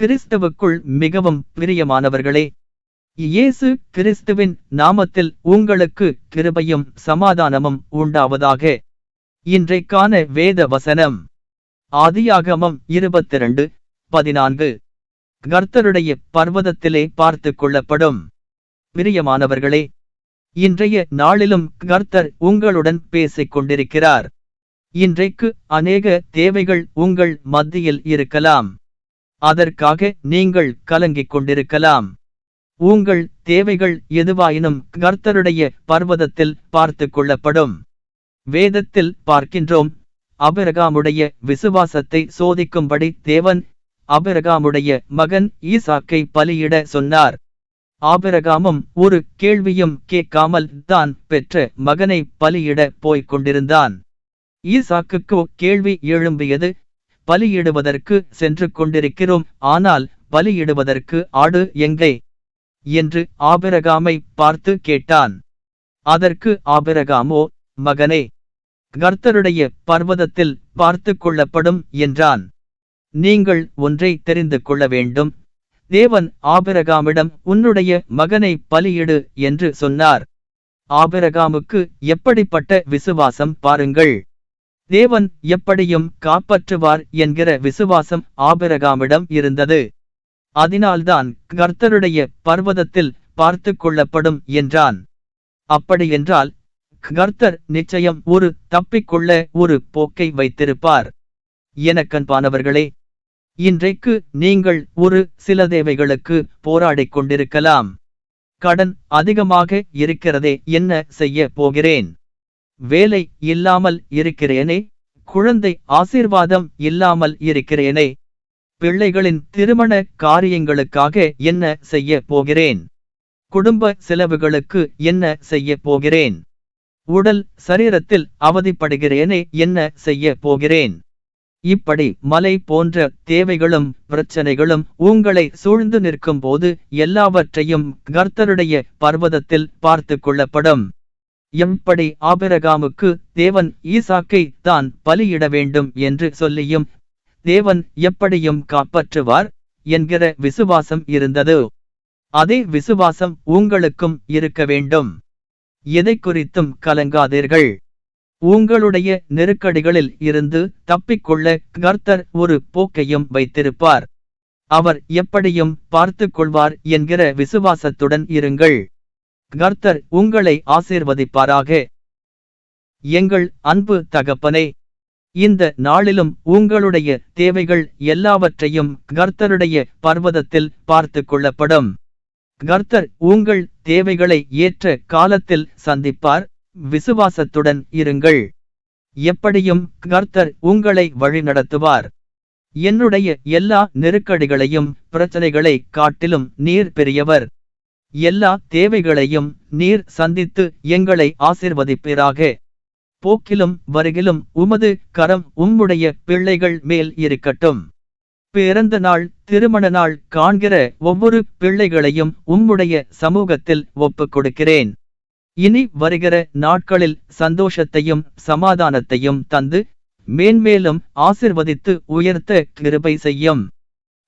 கிறிஸ்துவுக்குள் மிகவும் பிரியமானவர்களே இயேசு கிறிஸ்துவின் நாமத்தில் உங்களுக்கு கிருபையும் சமாதானமும் உண்டாவதாக. இன்றைக்கான வேத வசனம் ஆதியாகமம் இருபத்திரண்டு பதினான்கு. கர்த்தருடைய பர்வதத்திலே பார்த்து கொள்ளப்படும். பிரியமானவர்களே இன்றைய நாளிலும் கர்த்தர் உங்களுடன் பேசிக் கொண்டிருக்கிறார். இன்றைக்கு அநேக தேவைகள் உங்கள் மத்தியில் இருக்கலாம். அதற்காக நீங்கள் கலங்கிக் கொண்டிருக்கலாம் உங்கள் தேவைகள் எதுவாயினும் கர்த்தருடைய பர்வதத்தில் பார்த்து கொள்ளப்படும். வேதத்தில் பார்க்கின்றோம் அபிரகாமுடைய விசுவாசத்தை சோதிக்கும்படி தேவன் அபிரகாமுடைய மகன் ஈசாக்கை பலியிட சொன்னார். ஆபிரகாமும் ஒரு கேள்வியும் கேட்காமல் தான் பெற்ற மகனை பலியிட போய்க் கொண்டிருந்தான். ஈசாக்குக்கு கேள்வி எழும்பியது பலியிடுவதற்கு சென்று கொண்டிருக்கிறோம் ஆனால் பலியிடுவதற்கு ஆடு எங்கே? என்று ஆபிரகாமை பார்த்து கேட்டான். அதற்கு ஆபிரகாமோ மகனே கர்த்தருடைய பர்வதத்தில் பார்த்து கொள்ளப்படும் என்றான். நீங்கள் ஒன்றை தெரிந்து கொள்ள வேண்டும். தேவன் ஆபிரகாமிடம் உன்னுடைய மகனை பலியிடு என்று சொன்னார். ஆபிரகாமுக்கு எப்படிப்பட்ட விசுவாசம் பாருங்கள். தேவன் எப்படியும் காப்பாற்றுவார் என்கிற விசுவாசம் ஆபிரகாமிடம் இருந்தது. அதனால்தான் கர்த்தருடைய பர்வதத்தில் பார்த்து கொள்ளப்படும் என்றான். அப்படியென்றால் கர்த்தர் நிச்சயம் ஒரு தப்பிக்கொள்ள ஒரு போக்கை வைத்திருப்பார். எனக்கன்பானவர்களே இன்றைக்கு நீங்கள் ஒரு சில தேவைகளுக்கு போராடிக் கொண்டிருக்கலாம். கடன் அதிகமாக இருக்கிறதே என்ன செய்ய போகிறேன்? வேலை இல்லாமல் இருக்கிறேனே குழந்தை ஆசீர்வாதம் இல்லாமல் இருக்கிறேனே பிள்ளைகளின் திருமண காரியங்களுக்காக என்ன செய்ய போகிறேன்? குடும்ப செலவுகளுக்கு என்ன செய்ய போகிறேன்? உடல் சரீரத்தில் அவதிப்படுகிறேனே என்ன செய்ய போகிறேன்? இப்படி மலை போன்ற தேவைகளும் பிரச்சனைகளும் உங்களை சூழ்ந்து நிற்கும் போது எல்லாவற்றையும் கர்த்தருடைய பர்வதத்தில் பார்த்து கொள்ளப்படும். எம்படி ஆபிரகாமுக்கு தேவன் ஈசாக்கை தான் பலியிட வேண்டும் என்று சொல்லியும் தேவன் எப்படியும் காப்பாற்றுவார் என்கிற விசுவாசம் இருந்தது. அதே விசுவாசம் உங்களுக்கும் இருக்க வேண்டும். எதை குறித்தும் கலங்காதீர்கள். உங்களுடைய நெருக்கடிகளில் இருந்து தப்பிக்கொள்ள கர்த்தர் ஒரு போக்கையும் வைத்திருப்பார். அவர் எப்படியும் பார்த்து கொள்வார் என்கிற விசுவாசத்துடன் இருங்கள். கர்த்தர் உங்களை ஆசீர்வதிப்பாராக. எங்கள் அன்பு தகப்பனே இந்த நாளிலும் உங்களுடைய தேவைகள் எல்லாவற்றையும் கர்த்தருடைய பர்வதத்தில் பார்த்து கொள்ளப்படும். கர்த்தர் உங்கள் தேவைகளை ஏற்ற காலத்தில் சந்திப்பார். விசுவாசத்துடன் இருங்கள். எப்படியும் கர்த்தர் உங்களை வழிநடத்துவார். என்னுடைய எல்லா நெருக்கடிகளையும் பிரச்சனைகளை காட்டிலும் நீர் பெரியவர். எல்லா தேவைகளையும் நீர் சந்தித்து எங்களை ஆசிர்வதிப்பீராக. போக்கிலும் வருகிலும் உமது கரம் உம்முடைய பிள்ளைகள் மேல் இருக்கட்டும். பிறந்த நாள் திருமண நாள் காண்கிற ஒவ்வொரு பிள்ளைகளையும் உம்முடைய சமூகத்தில் ஒப்புக் கொடுக்கிறேன் இனி வருகிற நாட்களில் சந்தோஷத்தையும் சமாதானத்தையும் தந்து மேன்மேலும் ஆசிர்வதித்து உயர்த்த கிருபை செய்யும்.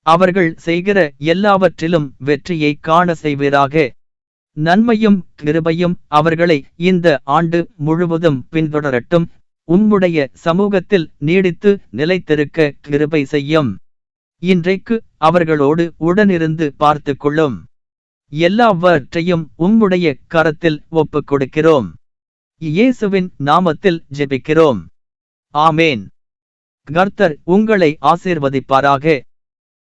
அவர்கள் செய்கிற எல்லாவற்றிலும் வெற்றியை காண செய்வீராக. நன்மையும் கிருபையும் அவர்களை இந்த ஆண்டு முழுவதும் பின்தொடரட்டும். உம்முடைய சமூகத்தில் நீடித்து நிலைத்திருக்க கிருபை செய்யும். இன்றைக்கு அவர்களோடு உடனிருந்து பார்த்து கொள்ளும். எல்லாவற்றையும் உம்முடைய கரத்தில் ஒப்புக் கொடுக்கிறோம். இயேசுவின் நாமத்தில் ஜெபிக்கிறோம். ஆமேன். கர்த்தர் உங்களை ஆசீர்வதிப்பாராக.